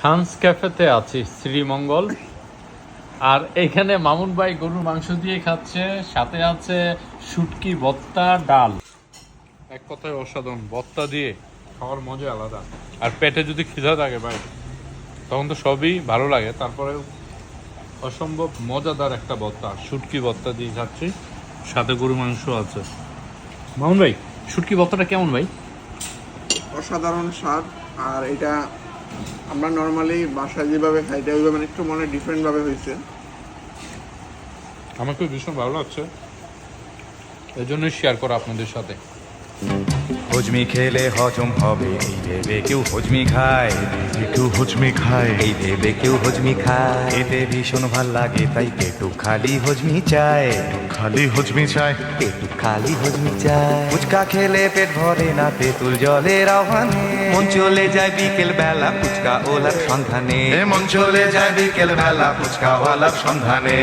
খানস ক্যাফেতে আছি শ্রীমঙ্গল। আর এখানে মামুন ভাই গরুর মাংস দিয়ে খাচ্ছে সাথে আছে শুটকি ভত্তা ডাল। এক কথায় অসাধারণ ভত্তা দিয়ে খাওয়ার মজা আলাদা। আর পেটে যদি খিদা থাকে ভাই তখন তো সবই ভালো লাগে। তারপরে অসম্ভব মজাদার একটা ভত্তা শুটকি ভত্তা দিয়ে খাচ্ছি সাথে গরু মাংস আছে। মামুন ভাই শুটকি ভত্তাটা কেমন ভাই? অসাধারণ স্বাদ আর এটা আমরা নর্মালি বাসায় যেভাবে খাই এটা ওইভাবে না, একটু মনে ডিফারেন্ট ভাবে হয়েছে। আমাকে ভীষণ ভালো লাগছে। এই জন্যই শেয়ার করা আপনাদের সাথে। হজমি খেলে হজম হবে এই ভেবে কেউ হজমি খায়। কেউ হজমি খায়। এই ভেবে কেউ হজমি খায়। এতে ভীষণ ভালো লাগে। তাই পেটু খালি হজমি চায়। খালি হজমি চায়। পেটু খালি হজমি চায়। ফুচকা খেলে পেট ভরে না তেঁতুল জলের আহ্বানে। মন চলে যায় বিকেল বেলা ফুচকা ওলার সন্ধানে। মন চলে যায় বিকেল বেলা ফুচকা ওলার সন্ধানে।